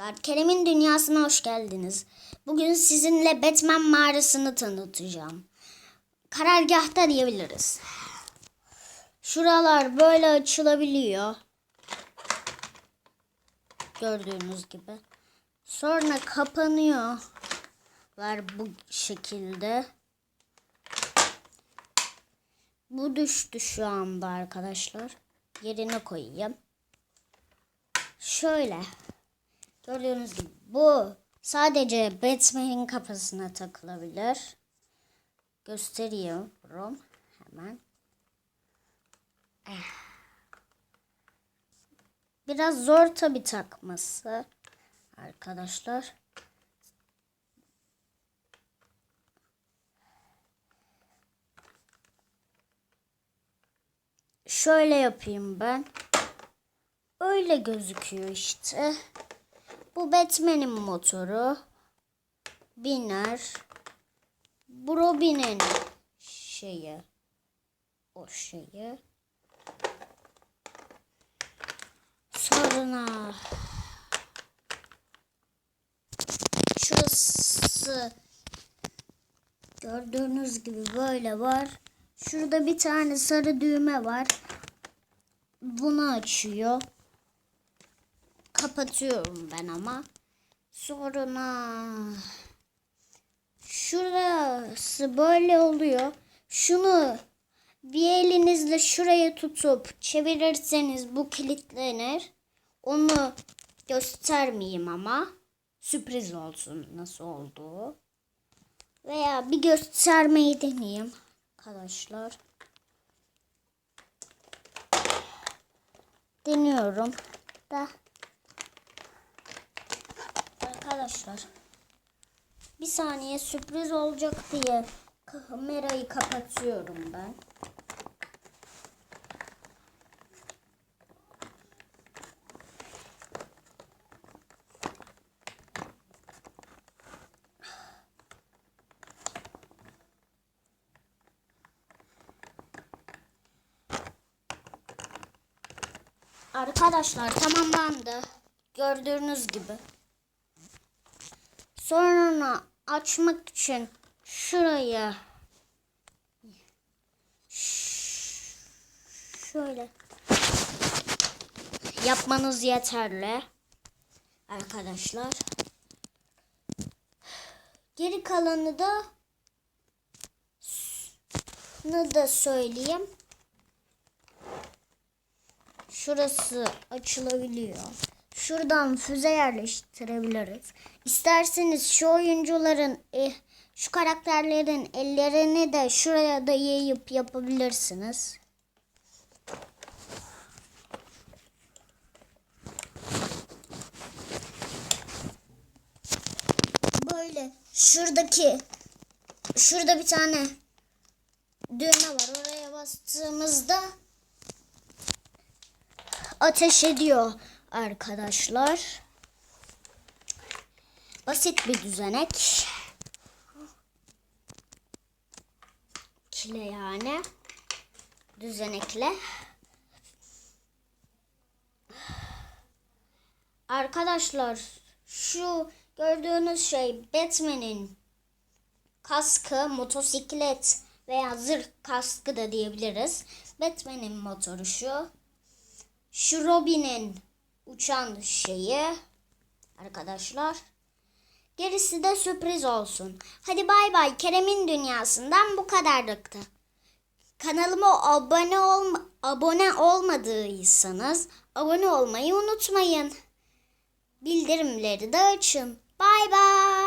arkadaşlar. Kerem'in dünyasına hoş geldiniz. Bugün sizinle Batman mağarasını tanıtacağım. Karargahta diyebiliriz. Şuralar böyle açılabiliyor. Gördüğünüz gibi. Sonra kapanıyorlar bu şekilde. Bu düştü şu anda arkadaşlar. Yerine koyayım. Şöyle. Gördüğünüz gibi bu sadece Batman'in kafasına takılabilir. Gösteriyorum hemen. Eh. Biraz zor tabi takması arkadaşlar. Şöyle yapayım ben. Öyle gözüküyor işte. Bu Batman'in motoru. Biner. Bu Robin'in şeyi. O şeyi. Sonra şurası gördüğünüz gibi böyle var. Şurada bir tane sarı düğme var. Bunu açıyor. Kapatıyorum ben ama. Sonra şurası böyle oluyor. Şunu bir elinizle şuraya tutup çevirirseniz bu kilitlenir. Onu göstermeyeyim ama sürpriz olsun nasıl olduğu. Veya bir göstermeyi deneyeyim arkadaşlar. Deniyorum da arkadaşlar bir saniye sürpriz olacak diye kamerayı kapatıyorum ben. Arkadaşlar tamamlandı. Gördüğünüz gibi. Sonra açmak için şuraya şöyle yapmanız yeterli. Arkadaşlar. Geri kalanı da ne da söyleyeyim. Şurası açılabiliyor. Şuradan füze yerleştirebiliriz. İsterseniz şu oyuncuların, eh, şu karakterlerin ellerini de şuraya da yayıp yapabilirsiniz. Böyle şuradaki şurada bir tane düğme var. Oraya bastığımızda ateş ediyor arkadaşlar. Basit bir düzenek. Kile yani. Düzenekle. Arkadaşlar şu gördüğünüz şey Batman'in kaskı, motosiklet veya zırh kaskı da diyebiliriz. Batman'in motoru şu. Şu Robin'in uçan şeyi arkadaşlar. Gerisi de sürpriz olsun. Hadi bay bay Kerem'in dünyasından bu kadarlıktı. Kanalıma abone olma, abone olmadıysanız abone olmayı unutmayın. Bildirimleri de açın. Bay bay.